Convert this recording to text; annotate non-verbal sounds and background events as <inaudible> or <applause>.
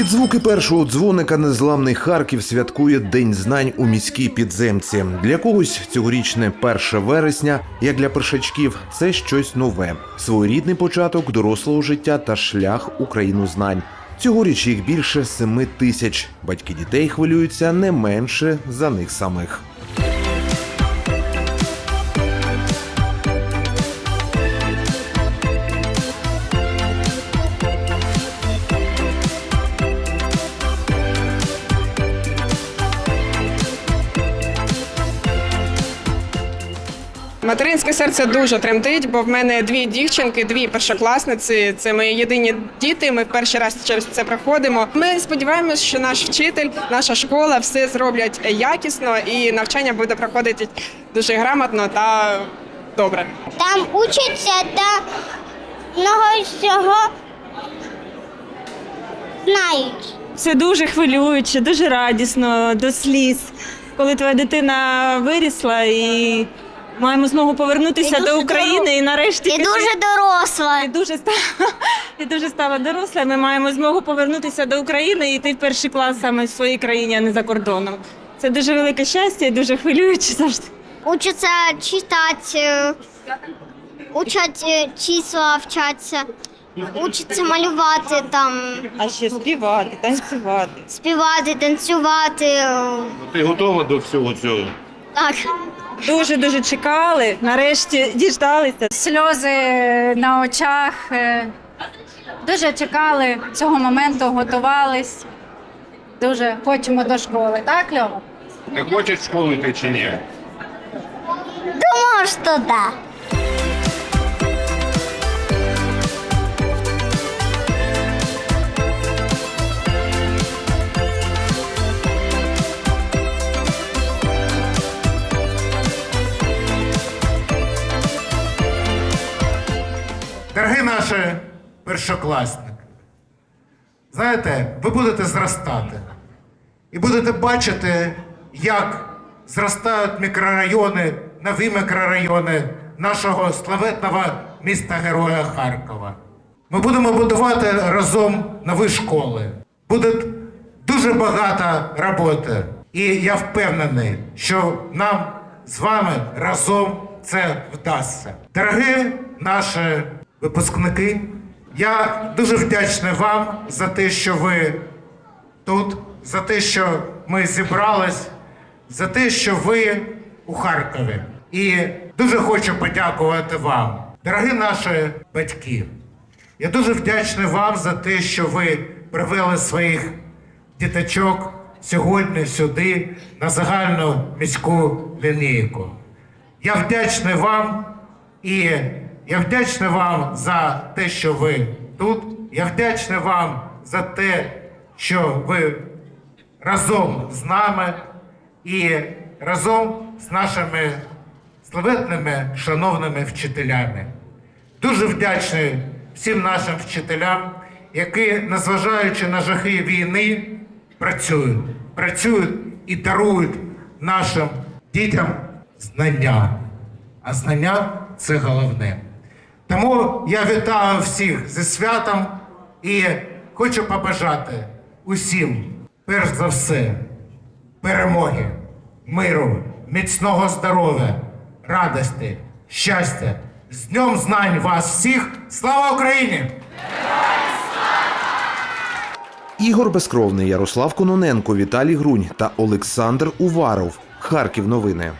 Під звуки першого дзвоника незламний Харків святкує День знань у міській підземці. Для когось цьогорічне 1 вересня, як для першачків, це щось нове, своєрідний початок дорослого життя та шлях Україну знань. Цьогоріч їх більше семи тисяч. Батьки дітей хвилюються не менше за них самих. Материнське серце дуже тремтить, бо в мене дві дівчинки, дві першокласниці. Це мої єдині діти. Ми в перший раз через це проходимо. Ми сподіваємося, що наш вчитель, наша школа все зроблять якісно і навчання буде проходити дуже грамотно та добре. Там учаться та много всього знають. Це дуже хвилююче, дуже радісно, до сліз. Коли твоя дитина вирісла і маємо змогу повернутися І дуже до України і нарешті І після- дуже доросла. і дуже стала <laughs> і дуже стала доросла. Ми маємо змогу повернутися до України і йти в перший клас саме в своїй країні, а не за кордоном. Це дуже велике щастя і дуже хвилююче завжди. Учаться читати, учать е, числа, вчаться, учаться малювати там, А ще співати, танцювати. співати, танцювати. Ти готова до всього цього? Так. Дуже дуже чекали. Нарешті діждалися. сльози на очах. е, Дуже чекали цього моменту, готувались. Дуже хочемо до школи, так, Льова? Ти хочеш в школу йти чи ні? Думаю, що да. Дорогі наші першокласники, знаєте, ви будете зростати і будете бачити, як зростають мікрорайони, нові мікрорайони нашого славетного міста Героя Харкова. Ми будемо будувати разом нові школи. Буде дуже багато роботи. І я впевнений, що нам з вами разом це вдасться. Дорогі наші випускники, я дуже вдячний вам за те, що ви тут, за те, що ми зібрались, за те, що ви у Харкові. І дуже хочу подякувати вам, дорогі наші батьки. Я дуже вдячний вам за те, що ви привели своїх діточок сьогодні сюди на загальну міську лінійку. Я вдячний вам і я вдячний вам за те, що ви тут. Я вдячний вам за те, що ви разом з нами і разом з нашими славетними шановними вчителями. Дуже вдячний всім нашим вчителям, які, незважаючи на жахи війни, працюють, працюють і дарують нашим дітям знання. А знання це головне. Тому я вітаю всіх зі святом і хочу побажати усім, перш за все, перемоги, миру, міцного здоров'я, радості, щастя. З Днем знань вас всіх! Слава Україні! Ігор Безкровний, Ярослав Кононенко, Віталій Грунь та Олександр Уваров. Харків новини.